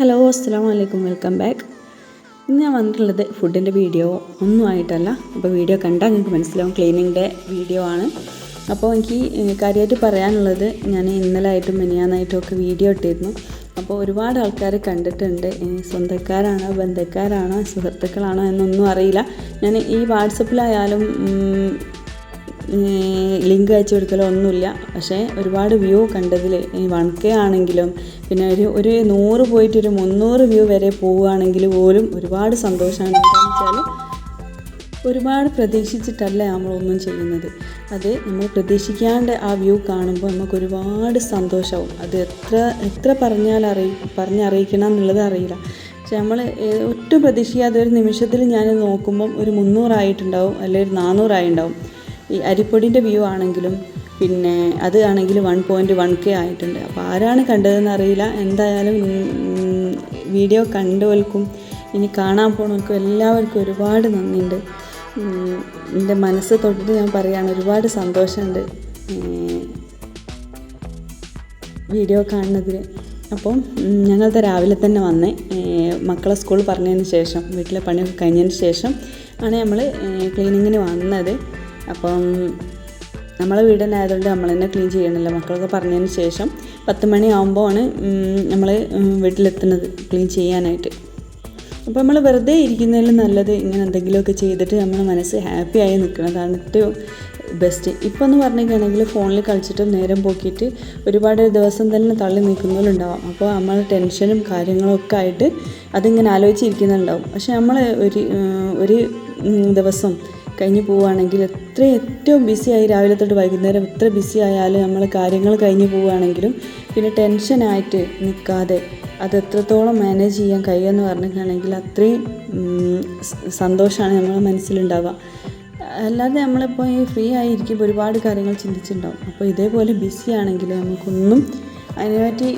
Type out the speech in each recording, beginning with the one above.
Hello അസ്സാം വലൈക്കും welcome back. ഇന്ന് ഞാൻ വന്നിട്ടുള്ളത് ഫുഡിന്റെ വീഡിയോ ഒന്നും ആയിട്ടല്ല. അപ്പോൾ വീഡിയോ കണ്ടാൽ നിങ്ങൾക്ക് മനസ്സിലാവും ക്ലീനിങ്ങിന്റെ വീഡിയോ ആണ്. അപ്പോൾ എനിക്ക് കാര്യമായിട്ട് പറയാനുള്ളത് ഞാൻ ഇന്നലെ ആയിട്ടും മിനിയാന്നായിട്ടും ഒക്കെ വീഡിയോ ഇട്ടിരുന്നു. അപ്പോൾ ഒരുപാട് ആൾക്കാർ കണ്ടിട്ടുണ്ട് സ്വന്തക്കാരാണോ ബന്ധക്കാരാണോ സുഹൃത്തുക്കളാണോ എന്നൊന്നും അറിയില്ല. ഞാൻ ഈ വാട്സപ്പിലായാലും ലിങ്ക് അയച്ചു കൊടുക്കലോ ഒന്നുമില്ല. പക്ഷേ ഒരുപാട് വ്യൂ കണ്ടതിൽ വൺ കെ ആണെങ്കിലും പിന്നെ ഒരു ഒരു നൂറ് പോയിട്ട് ഒരു മുന്നൂറ് വ്യൂ വരെ പോവുകയാണെങ്കിൽ പോലും ഒരുപാട് സന്തോഷമാണ്. എന്താണെന്ന് വെച്ചാൽ ഒരുപാട് പ്രതീക്ഷിച്ചിട്ടല്ല നമ്മളൊന്നും ചെയ്യുന്നത്. അത് നമ്മൾ പ്രതീക്ഷിക്കാണ്ട് ആ വ്യൂ കാണുമ്പോൾ നമുക്ക് ഒരുപാട് സന്തോഷമാവും അത് എത്ര എത്ര പറഞ്ഞാൽ അറിയി പറഞ്ഞറിയിക്കണം എന്നുള്ളത് അറിയില്ല. പക്ഷെ നമ്മൾ ഒട്ടും പ്രതീക്ഷിക്കാതെ ഒരു നിമിഷത്തിൽ ഞാൻ നോക്കുമ്പം ഒരു മുന്നൂറായിട്ടുണ്ടാവും അല്ലെങ്കിൽ ഒരു നാനൂറായിട്ടുണ്ടാവും ഈ അരിപ്പൊടിന്റെ വ്യൂ ആണെങ്കിലും പിന്നെ അത് ആണെങ്കിൽ വൺ പോയിന്റ് വൺ കെ ആയിട്ടുണ്ട്. അപ്പോൾ ആരാണ് കണ്ടതെന്ന് അറിയില്ല. എന്തായാലും വീഡിയോ കണ്ടവർക്കും ഇനി കാണാൻ പോണവർക്കും എല്ലാവർക്കും ഒരുപാട് നന്ദിയുണ്ട്. എന്റെ മനസ്സ് തൊട്ട് ഞാൻ പറയുകയാണ് ഒരുപാട് സന്തോഷമുണ്ട് വീഡിയോ കാണുന്നതിന്. അപ്പോൾ ഞങ്ങളത്തെ രാവിലെ തന്നെ വന്ന്. മക്കളെ സ്കൂളിൽ പറഞ്ഞതിന് ശേഷം വീട്ടിലെ പണിയൊക്കെ കഴിഞ്ഞതിന് ശേഷം ആണ് നമ്മൾ ക്ലീനിങ്ങിന് വന്നത്. അപ്പം നമ്മളെ വീട് ആയതുകൊണ്ട് നമ്മൾ തന്നെ ക്ലീൻ ചെയ്യണമല്ലോ. മക്കളൊക്കെ പറഞ്ഞതിന് ശേഷം പത്ത് മണിയാകുമ്പോഴാണ് നമ്മൾ വീട്ടിലെത്തുന്നത് ക്ലീൻ ചെയ്യാനായിട്ട്. അപ്പോൾ നമ്മൾ വെറുതെ ഇരിക്കുന്നതിൽ നല്ലത് ഇങ്ങനെ എന്തെങ്കിലുമൊക്കെ ചെയ്തിട്ട് നമ്മുടെ മനസ്സ് ഹാപ്പി ആയി നിൽക്കുന്നതാണ് ഏറ്റവും ബെസ്റ്റ് ഇപ്പോൾ എന്ന് പറഞ്ഞിട്ടുണ്ടെങ്കിൽ ഫോണിൽ കളിച്ചിട്ട് നേരം പോക്കിയിട്ട് ഒരുപാട് ദിവസം തന്നെ തള്ളി നിൽക്കുന്നവരുണ്ടാവും. അപ്പോൾ നമ്മൾ ടെൻഷനും കാര്യങ്ങളൊക്കെ ആയിട്ട് അതിങ്ങനെ ആലോചിച്ചിരിക്കുന്നുണ്ടാവും. പക്ഷേ നമ്മൾ ഒരു ഒരു ദിവസം കഴിഞ്ഞ് പോവുകയാണെങ്കിൽ എത്ര ഏറ്റവും ആയി രാവിലെ തൊട്ട് വൈകുന്നേരം എത്ര ബിസി ആയാലും നമ്മൾ കാര്യങ്ങൾ കഴിഞ്ഞ് പോവുകയാണെങ്കിലും പിന്നെ ടെൻഷനായിട്ട് നിൽക്കാതെ അത് എത്രത്തോളം മാനേജ് ചെയ്യാൻ കഴിയുമെന്ന് പറഞ്ഞിട്ടാണെങ്കിൽ അത്രയും സന്തോഷമാണ് നമ്മുടെ മനസ്സിലുണ്ടാവുക. അല്ലാതെ നമ്മളിപ്പോൾ ഈ ഫ്രീ ആയിരിക്കുമ്പോൾ ഒരുപാട് കാര്യങ്ങൾ ചിന്തിച്ചിട്ടുണ്ടാവും. അപ്പോൾ ഇതേപോലെ ബിസി ആണെങ്കിൽ നമുക്കൊന്നും അതിനെപ്പറ്റി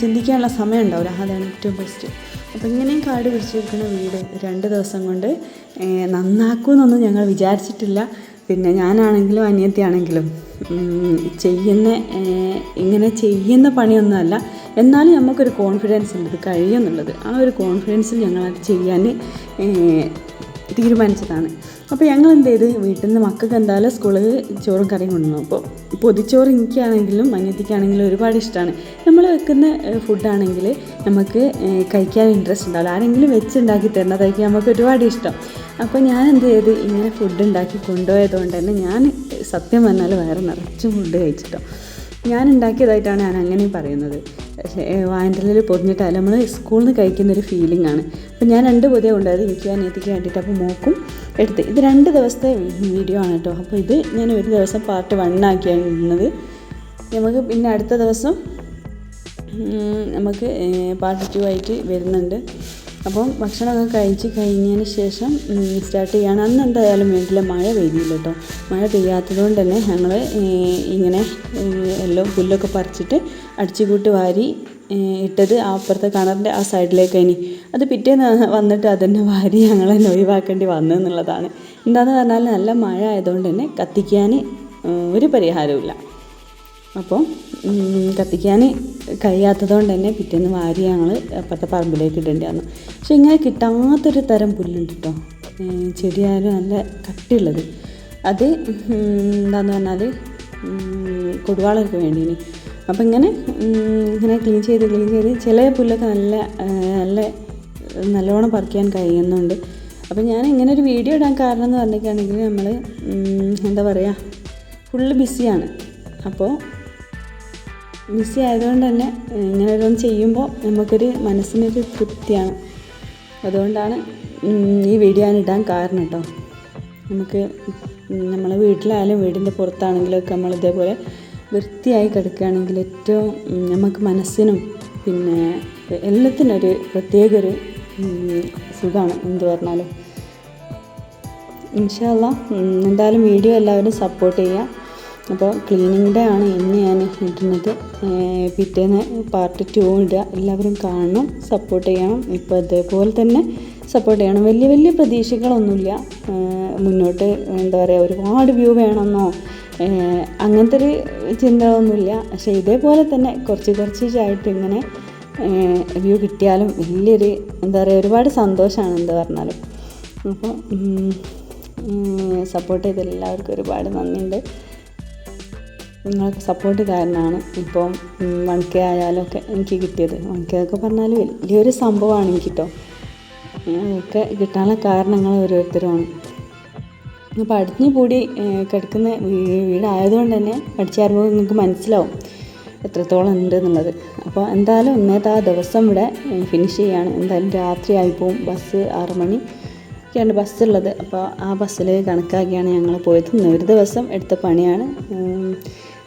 ചിന്തിക്കാനുള്ള സമയം ഉണ്ടാവില്ല. അതാണ് ഏറ്റവും ബെസ്റ്റ് അപ്പോൾ ഇങ്ങനെയും കാട് പിടിച്ചിരിക്കുന്ന വീട് രണ്ട് ദിവസം കൊണ്ട് നന്നാക്കുമെന്നൊന്നും ഞങ്ങൾ വിചാരിച്ചിട്ടില്ല. പിന്നെ ഞാനാണെങ്കിലും അനിയത്തിയാണെങ്കിലും ചെയ്യുന്ന ഇങ്ങനെ ചെയ്യുന്ന പണിയൊന്നുമല്ല. എന്നാലും നമുക്കൊരു കോൺഫിഡൻസ് ഉണ്ട് ഇത് കഴിയുമെന്നുള്ളത്. ആ ഒരു കോൺഫിഡൻസിൽ ഞങ്ങളത് ചെയ്യാൻ തീരുമാനിച്ചതാണ്. അപ്പോൾ ഞങ്ങൾ എന്ത് ചെയ്ത് വീട്ടിൽ നിന്ന് മക്കൾക്ക് എന്തായാലും സ്കൂളിൽ ചോറും കറിയും കൊണ്ടുവന്നു. അപ്പോൾ പൊതിച്ചോറ് എനിക്കാണെങ്കിലും അനിയത്തിക്കാണെങ്കിലും ഒരുപാട് ഇഷ്ടമാണ് നമ്മൾ വെക്കുന്ന ഫുഡാണെങ്കിൽ നമുക്ക് കഴിക്കാൻ ഇൻട്രസ്റ്റ് ഉണ്ടാവില്ല. ആരെങ്കിലും വെച്ചുണ്ടാക്കി തരുന്നതായിരിക്കും നമുക്ക് ഒരുപാട് ഇഷ്ടം. അപ്പോൾ ഞാൻ എന്ത് ചെയ്ത് ഇങ്ങനെ ഫുഡ് ഉണ്ടാക്കി കൊണ്ടുപോയതുകൊണ്ട് തന്നെ ഞാൻ സത്യം പറഞ്ഞാൽ വയറ് നിറച്ച് ഫുഡ് കഴിച്ചിട്ടോ. ഞാൻ ഉണ്ടാക്കിയതായിട്ടാണ് ഞാൻ അങ്ങനെ പറയുന്നത്. പക്ഷേ വായന്റലിൽ പൊതിഞ്ഞിട്ടായാലും നമ്മൾ സ്കൂളിൽ നിന്ന് കഴിക്കുന്ന ഒരു ഫീലിംഗ് ആണ്. അപ്പോൾ ഞാൻ രണ്ട് പൊതിയ കൊണ്ടുപോയത് എനിക്ക് അനിയത്തിക്ക് വേണ്ടിയിട്ട്. അപ്പോൾ മോക്കും എടുത്ത്. ഇത് രണ്ട് ദിവസത്തെ വീഡിയോ ആണ് കേട്ടോ. അപ്പോൾ ഇത് ഞാൻ ഒരു ദിവസം പാർട്ട് വൺ ആക്കിയാണ് ഇടുന്നത്. നമുക്ക് പിന്നെ അടുത്ത ദിവസം നമുക്ക് പാർട്ട് ടു ആയിട്ട് വരുന്നുണ്ട്. അപ്പം ഭക്ഷണമൊക്കെ കഴിച്ച് കഴിഞ്ഞതിന് ശേഷം സ്റ്റാർട്ട് ചെയ്യാണ്. അന്ന് എന്തായാലും വീട്ടിൽ മഴ പെയ്തില്ല കേട്ടോ മഴ പെയ്യാത്തത് കൊണ്ട് തന്നെ ഞങ്ങൾ ഇങ്ങനെ എല്ലാം പുല്ലൊക്കെ പറിച്ചിട്ട് അടിച്ചുകൂട്ടി വാരി ഇട്ടത് ആ അപ്പുറത്തെ കിണറിന്റെ ആ സൈഡിലേക്ക് ഇനി. അത് പിറ്റേന്ന് വന്നിട്ട് അതന്നെ വാരി ഞങ്ങൾ ഒഴിവാക്കേണ്ടി വന്നു എന്നുള്ളതാണ്. എന്താണെന്ന് പറഞ്ഞാൽ നല്ല മഴ ആയതുകൊണ്ട് തന്നെ കത്തിക്കാൻ ഒരു പരിഹാരവും അപ്പോൾ കത്തിക്കാൻ കഴിയാത്തതുകൊണ്ട് തന്നെ പിറ്റേന്ന് വാരി ഞങ്ങൾ അപ്പുറത്തെ പറമ്പിലേക്ക് ഇടേണ്ടി വന്നു പക്ഷെ ഇങ്ങനെ കിട്ടാത്തൊരു തരം പുല്ലുണ്ട് കേട്ടോ ചെടിയായാലും നല്ല കട്ടിയുള്ളത്. അത് എന്താന്ന് പറഞ്ഞാൽ കൊടുവാളൊക്കെ വേണ്ടീനി അപ്പം ഇങ്ങനെ ഇങ്ങനെ ക്ലീൻ ചെയ്ത് ക്ലീൻ ചെയ്ത് ചില പുല്ലൊക്കെ നല്ല നല്ല നല്ലോണം പറിക്കാൻ കഴിയുന്നുണ്ട്. അപ്പം ഞാൻ ഇങ്ങനെ ഒരു വീഡിയോ ഇടാൻ കാരണം എന്ന് പറഞ്ഞിട്ടാണെങ്കിൽ നമ്മൾ എന്താ പറയുക ഫുള്ള് ബിസിയാണ്. അപ്പോൾ ബിസി ആയതുകൊണ്ട് തന്നെ ഇങ്ങനെയൊരു ചെയ്യുമ്പോൾ നമുക്കൊരു മനസ്സിനൊരു തൃപ്തിയാണ്. അതുകൊണ്ടാണ് ഈ വീഡിയോ ഞാൻ ഇടാൻ കാരണം കേട്ടോ നമുക്ക് നമ്മളെ വീട്ടിലായാലും വീടിന്റെ പുറത്താണെങ്കിലൊക്കെ നമ്മൾ ഇതേപോലെ വൃത്തിയായി കിടക്കുകയാണെങ്കിൽ ഏറ്റവും നമുക്ക് മനസ്സിനും പിന്നെ എല്ലാത്തിനും ഒരു പ്രത്യേക ഒരു സുഖമാണ് എന്ത് പറഞ്ഞാലും. ഇൻഷാല്ല എന്തായാലും വീഡിയോ എല്ലാവരും സപ്പോർട്ട് ചെയ്യുക. അപ്പോൾ ക്ലീനിങ് ഡേ ആണ് ഇന്ന് ഞാൻ ഇടുന്നത്. പിറ്റേന്ന് പാർട്ട് ടു ഇടുക. എല്ലാവരും കാണണം സപ്പോർട്ട് ചെയ്യണം. ഇപ്പോൾ ഇതേപോലെ തന്നെ സപ്പോർട്ട് ചെയ്യണം. വലിയ വലിയ പ്രതീക്ഷകളൊന്നുമില്ല. മുന്നോട്ട് എന്താ പറയുക ഒരുപാട് വ്യൂ വേണമെന്നോ അങ്ങനത്തെ ഒരു ചിന്തകളൊന്നുമില്ല. പക്ഷേ ഇതേപോലെ തന്നെ കുറച്ച് കുറച്ചായിട്ട് ഇങ്ങനെ വ്യൂ കിട്ടിയാലും വലിയൊരു എന്താ പറയുക ഒരുപാട് സന്തോഷമാണ് എന്താ പറഞ്ഞാലും. അപ്പോൾ സപ്പോർട്ട് ചെയ്ത എല്ലാവർക്കും ഒരുപാട് നന്ദിയുണ്ട്. നിങ്ങളൊക്കെ സപ്പോർട്ട് കാരണമാണ് ഇപ്പം വൺ കെ ആയാലും ഒക്കെ എനിക്ക് കിട്ടിയത്. വൺ കെ ഒക്കെ പറഞ്ഞാൽ വലിയൊരു സംഭവമാണ് എനിക്ക് കേട്ടോ ഒക്കെ കിട്ടാനുള്ള കാരണങ്ങൾ ഓരോരുത്തരുമാണ്. അപ്പോൾ അടിഞ്ഞു കൂടി കിടക്കുന്ന വീടായതുകൊണ്ട് തന്നെ പഠിച്ചാറുമ്പോൾ നിങ്ങൾക്ക് മനസ്സിലാവും. എത്രത്തോളം ഉണ്ട് എന്നുള്ളത്. അപ്പോൾ എന്തായാലും ഇന്നത്തെ ആ ദിവസം ഇവിടെ ഫിനിഷ് ചെയ്യാണ്. എന്തായാലും രാത്രി ആയിപ്പോവും ബസ് ആറ് മണി ഒക്കെയാണ് ബസ്സുള്ളത് അപ്പോൾ ആ ബസ്സിൽ കണക്കാക്കിയാണ് ഞങ്ങൾ പോയത്. ഒരു ദിവസം എടുത്ത പണിയാണ്.